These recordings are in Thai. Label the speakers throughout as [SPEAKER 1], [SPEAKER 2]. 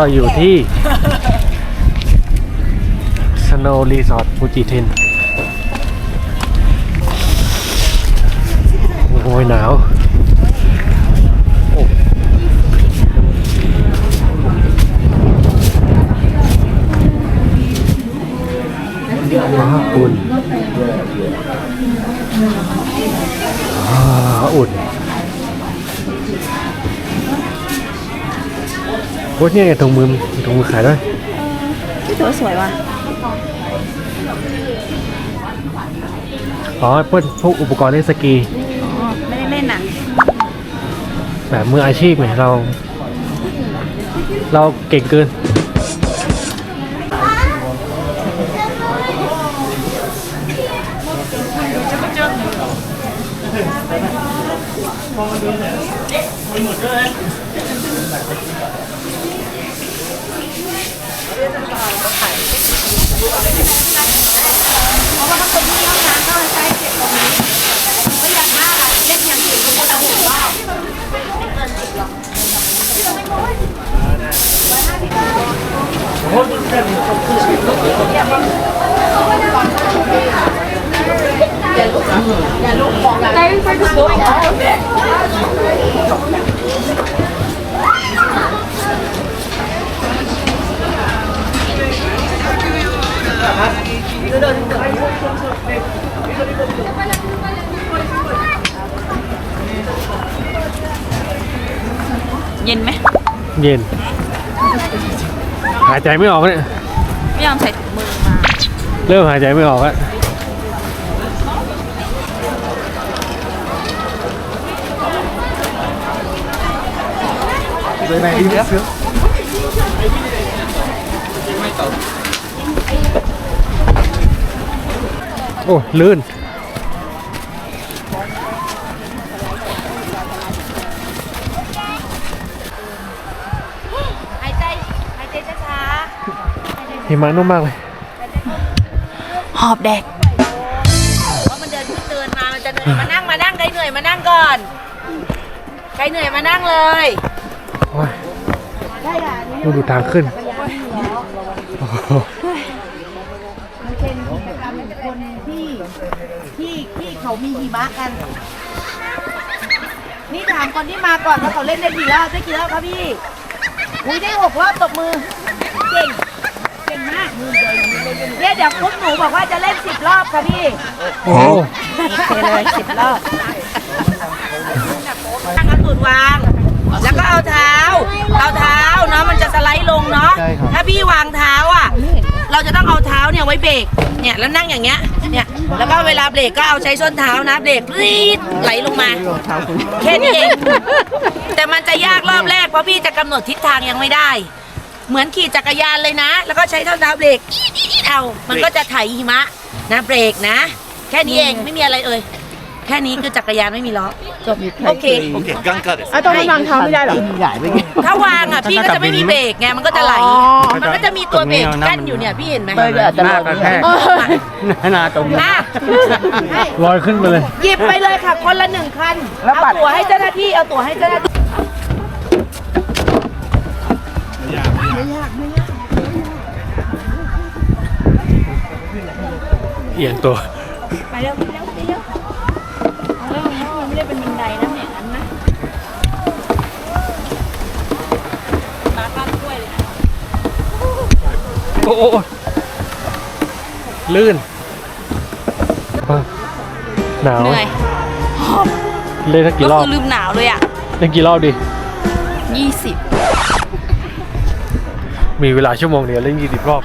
[SPEAKER 1] เราอยู่ที่ Snow Resort ฟูจิเทน โอ้ยหนาวโอ้ว้าวอุ่นอุ่น โอ้ยเนี่ยไงถุงมือถุงมือขายด้วย
[SPEAKER 2] ที่ตัวสวยว่ะ
[SPEAKER 1] อ๋อเพื่อนพวกอุปกรณ์เล่นสกี
[SPEAKER 2] อ๋อไม่ได้เล่นอะ
[SPEAKER 1] แบบมืออาชีพไงเรา เราเก่งเกิน
[SPEAKER 2] เย็นไรไปดูตัว หม
[SPEAKER 1] เย็น หายใจไม่ออกเนี่ย
[SPEAKER 2] ไม่ยอมใส่ถุงมือมา
[SPEAKER 1] เริ่มหายใจไม่ออกแล้วโอ้ ลื่น
[SPEAKER 2] หิ
[SPEAKER 1] มะนุ่มมากเลย
[SPEAKER 2] ๆหอบแดกว่ามันเดินขึ้นเดินมา มันจะเหนื่อยมานั่งมานั่งใครเหนื่อยมานั่งก่อนใครเหนื่อยมานั่งเลย
[SPEAKER 1] โอ้ยดูดูทางขึ้นโอ้โห
[SPEAKER 3] มันเป็นกิจกรรมของคนที่ที่ที่เขามีหิมะกัน นี่ถามคนที่มาก่อนว่าเขาเล่นได้กี่รอบได้กี่รอบครับพี่ อุ้ยได้หกรอบตบมือ เก่ง เก่งมากเนี่ยเดี๋ยวคุกหนูบอกว่าจะเล่นสิบรอบค่ะพี่
[SPEAKER 1] โอ้โห
[SPEAKER 3] โอเคเลยสิบรอบตั้งเอาตูดวาง แล้วก็เอาเท้า เอาเท้าเนาะมันจะสไลด์ลงเนาะ ถ้าพี่วางเท้าอะ เราจะต้องเอาเท้าเนี่ยไว้เบรก เนี่ยแล้วนั่งอย่างเงี้ย เนี่ย แล้วก็เวลาเบรกก็เอาใช้ส้นเท้านะเบรกรีดไหลลงมา แค่นี้เอง แต่มันจะยากรอบแรกเพราะพี่จะกำหนดทิศทางยังไม่ได้ เหมือนขี่จักรยานเลยนะ แล้วก็ใช้เท้าเท้าเบรกเอามันก็จะไถหิมะนะเบรกนะ แค่นี้เองไม่มีอะไรเอ่ยแค่นี้คือจักรยานไม่มีล้อจบโอเค
[SPEAKER 4] OK 尴尬です
[SPEAKER 3] ต้องวางเท้าไม่ได้หรอถ้าวางอ่ะพี่ก็จะไม่มีเบรกไงมันก็จะไหล มันก็จะมีตัวเบรกกั้นอยู่เนี่ยพี่เห็นไหม
[SPEAKER 4] หน้ากระแทกหน้าตรง
[SPEAKER 3] อ่ะ
[SPEAKER 1] ลอยขึ้นไปเลย
[SPEAKER 3] หยิบไปเลยค่ะ คนละหนึ่งคัน เอาตั๋วให้เจ้าหน้าที่ เอาตั๋วให้เจ้าหน้าที่
[SPEAKER 1] เอียงตัว
[SPEAKER 2] ไปเร็วไปเร็วไปเร็วเอาเร็วนะมันไม่ได้เป็นบันไดนะเนี่ยอันนะมาข้ามกล้วยเลยนะ
[SPEAKER 1] โอ้โหลื่นอะหนาว
[SPEAKER 2] เหนื่อยหอบ
[SPEAKER 1] เล่นสัก
[SPEAKER 2] ก็
[SPEAKER 1] กี่รอบ
[SPEAKER 2] คือลืมหนาวเลยอะ
[SPEAKER 1] เล่นกี่รอบดิ
[SPEAKER 2] ยี่สิบ
[SPEAKER 1] มีเวลาชั่วโมงเดียวเล่นยี่สิบรอบ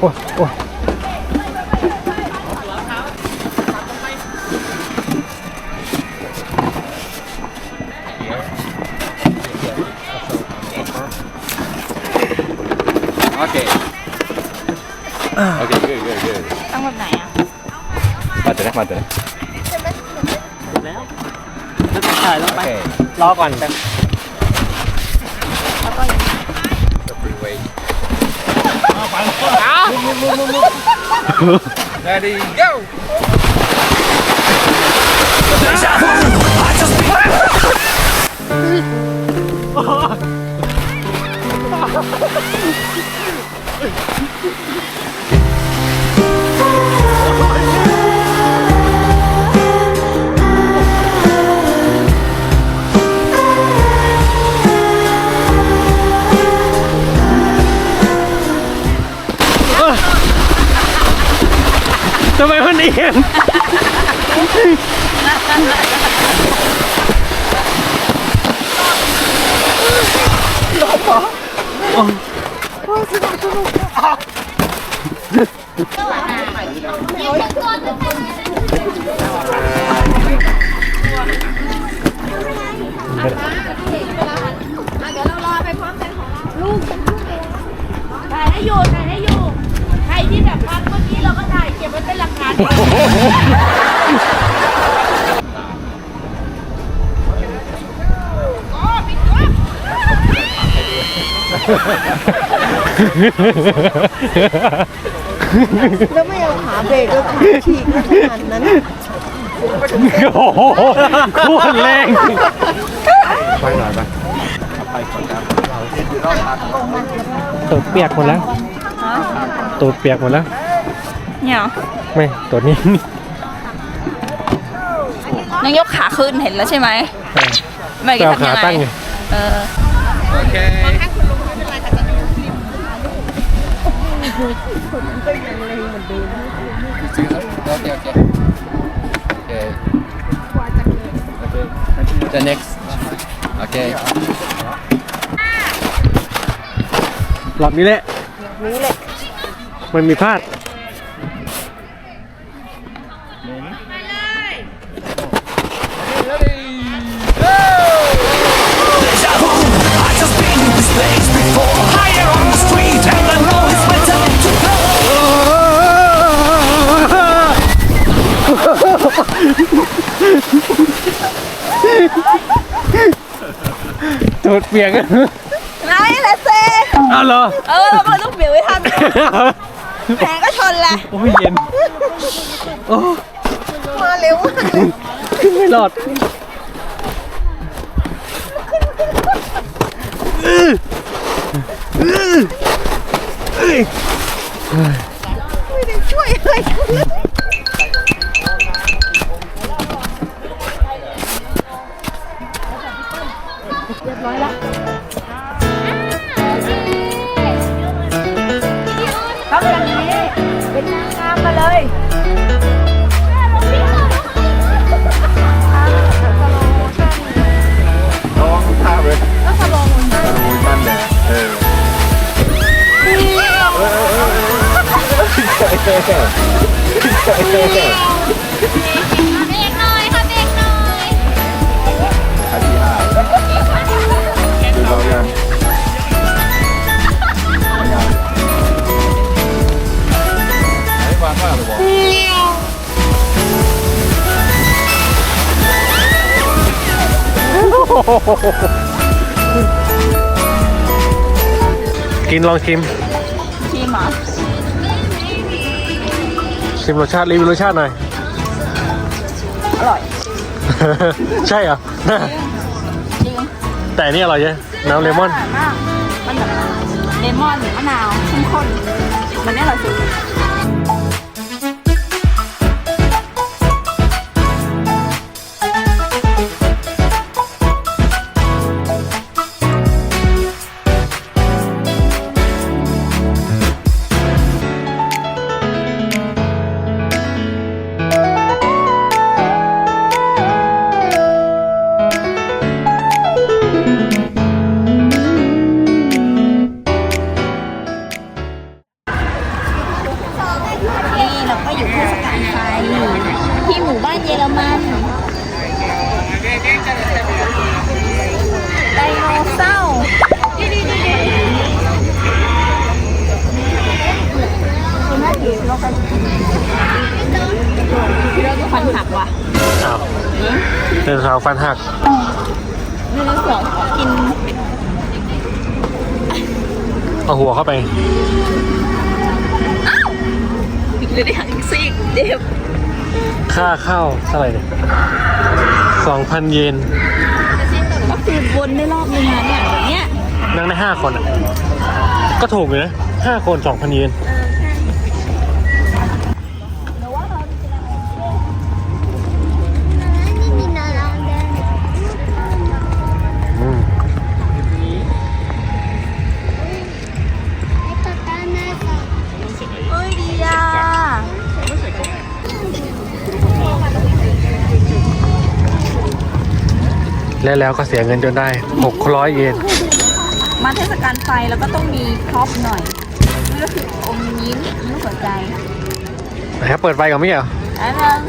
[SPEAKER 4] ôi ôi Okay. Okay, good, good, good.
[SPEAKER 1] Tăng bên này à? Mate đấy,
[SPEAKER 2] mate đấy. Rất là trời lắm bạn. Lo còn
[SPEAKER 4] xem. Lo
[SPEAKER 1] coi. Freeway.
[SPEAKER 4] Ready go
[SPEAKER 1] ทำไมมันเอี ยง
[SPEAKER 2] ถ่ายให้อยู่ถ่ายให้อยู่ ใครที่แบบพักเมื่อกี้เราก็ถ่ายเก็บไว้เป็นหลักฐาน
[SPEAKER 5] แล้วไม่เอาขาเบรกแล้วขาฉีกขนาดนั้น
[SPEAKER 1] โอ้โหโคตรแรง
[SPEAKER 4] ไปหน่อยไปไปก่อนครับ
[SPEAKER 1] ตัวเปียกหมดแล้วตัวเปียกหมดแล้ว
[SPEAKER 6] เนี่ยเหรอ
[SPEAKER 1] ไม่ตัวนี้
[SPEAKER 6] นั่งยกขาขึ้นเห็นแล้วใช่ไหมไม่
[SPEAKER 1] แปล
[SPEAKER 6] ก็
[SPEAKER 1] ว
[SPEAKER 6] ทำ
[SPEAKER 1] ขา
[SPEAKER 6] ยังไง
[SPEAKER 1] ตั้งอยู่
[SPEAKER 6] เออ
[SPEAKER 4] โอเคโอเคโอเคโอเค the next โอเค
[SPEAKER 1] หลอดนี้แหละ
[SPEAKER 5] นี่แหละ
[SPEAKER 1] มันมีพลาด ตัวเปียก
[SPEAKER 6] ไหนแหละเซ
[SPEAKER 1] อ้าวเหรอ
[SPEAKER 6] เออเราก็เลยต้องเบี่ยวให้ทันแผลก็ชนแหละ
[SPEAKER 1] โอ้ยเย็น โอ้
[SPEAKER 5] มาเร็วมาก
[SPEAKER 1] ขึ้นไม่รอดอื้ออื้อเอ้ย
[SPEAKER 5] ไม่ได้ช่วยอะไรเลย
[SPEAKER 6] เบ
[SPEAKER 7] รกหน่อยค่ะเบรกหน่อย
[SPEAKER 4] อันที่ห้าดูเรายังไม่ยังไม่วางมากเลยบอก
[SPEAKER 1] กินลองชิม
[SPEAKER 6] ทีมเหรอ
[SPEAKER 1] ชิมรสชาติรีวิวรสชาติหน่อย
[SPEAKER 6] อร่อย
[SPEAKER 1] ใช่เหรอ
[SPEAKER 6] จริง
[SPEAKER 1] แต่อันนี่อร่อยใช่น้ำเลมอน
[SPEAKER 6] มากมันแบบเลมอนหรือมะนาวเข้มข้นมันนี่อร่อยสุด ดินสาว
[SPEAKER 1] ฟันหัก
[SPEAKER 6] ไดโนเสาร์กิน
[SPEAKER 1] เอาหัวเข้าไป
[SPEAKER 6] เดี๋ยวได้หางซีกเจ็บ
[SPEAKER 1] ค่าเข้าเท่าไหร่เนี่ยสองพันเยน
[SPEAKER 6] ก็คือวนได้รอบนึงนะเนี่ยอย่างเงี้ย
[SPEAKER 1] นั่งได้ห้าคนอะ ก็ถูกอยู่นะห้าคนสองพันเยน แล้วแล้วก็เสียเงินจนได้หกร้อยเยน
[SPEAKER 6] มาเทศกาลไฟแล้วก็ต้องมีครอปหน่อยนี่ก็คืออมยิ้มรูปหัวใจ
[SPEAKER 1] นะครับเปิดไฟก่อนไม่เหรอ
[SPEAKER 6] อันนึง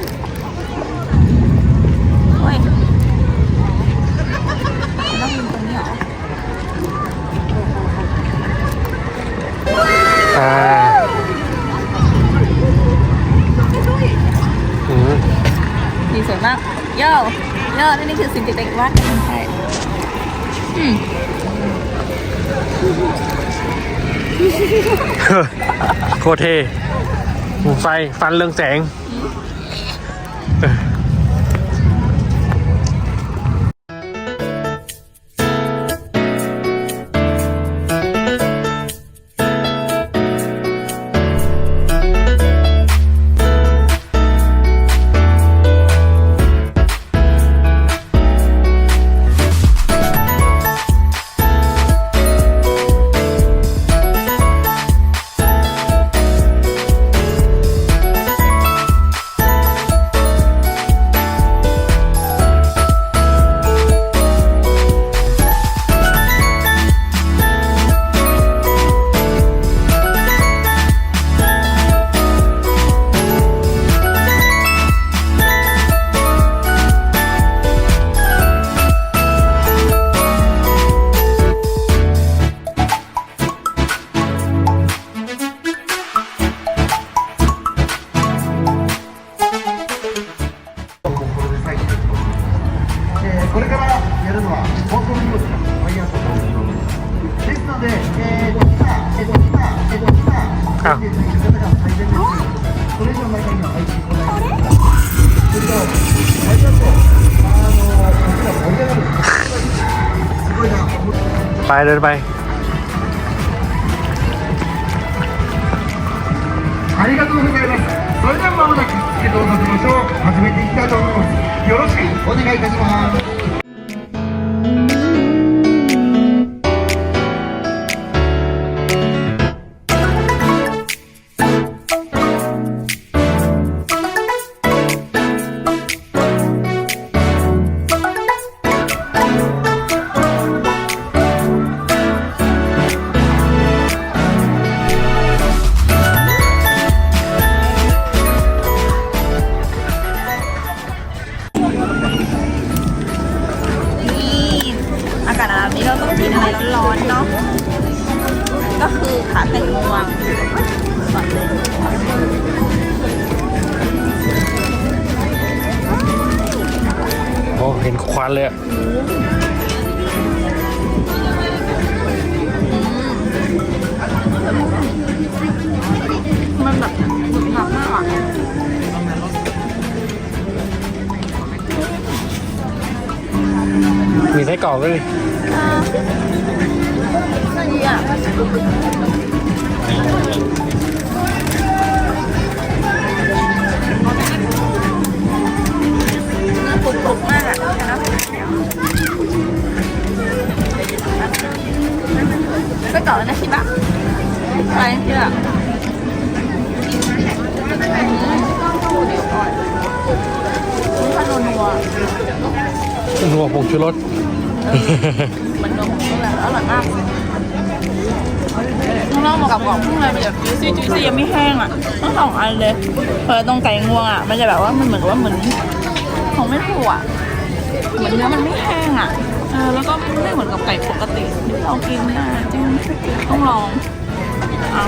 [SPEAKER 6] โอ้ยต้องยิงตรงนี้เหรอ
[SPEAKER 1] อ่าอืม
[SPEAKER 6] ดีสวยมากโย่ เนี่นี่คือสิ่งที่เด็กวาดกันใช่อืม
[SPEAKER 1] โคเท่ไฟ ฟันเรืองแสง ไปเดินไป
[SPEAKER 8] ありがとうございますそれではまもなく移動させましょう始めていきたいと思いますよろしくお願いいたします
[SPEAKER 6] นควันเลย
[SPEAKER 1] อะ
[SPEAKER 6] มันแบบหนุบหนับมากอะ
[SPEAKER 1] มีไส้กรอกด้วย
[SPEAKER 6] ดีอะ นอกมันกับกรอบข้างในมันแบบจุยซี่จุยซี่ยังไม่แห้งอะทั้งสองอันเลยเออตรงไก่งวงอะมันจะแบบว่ามันเหมือนกับว่าเหมือนของไม่ถูกอะเหมือนเนื้อมันไม่แห้งอะเออแล้วก็ไม่เหมือนกับไก่ปกติที่เรากินนะจริงต้องลองอะ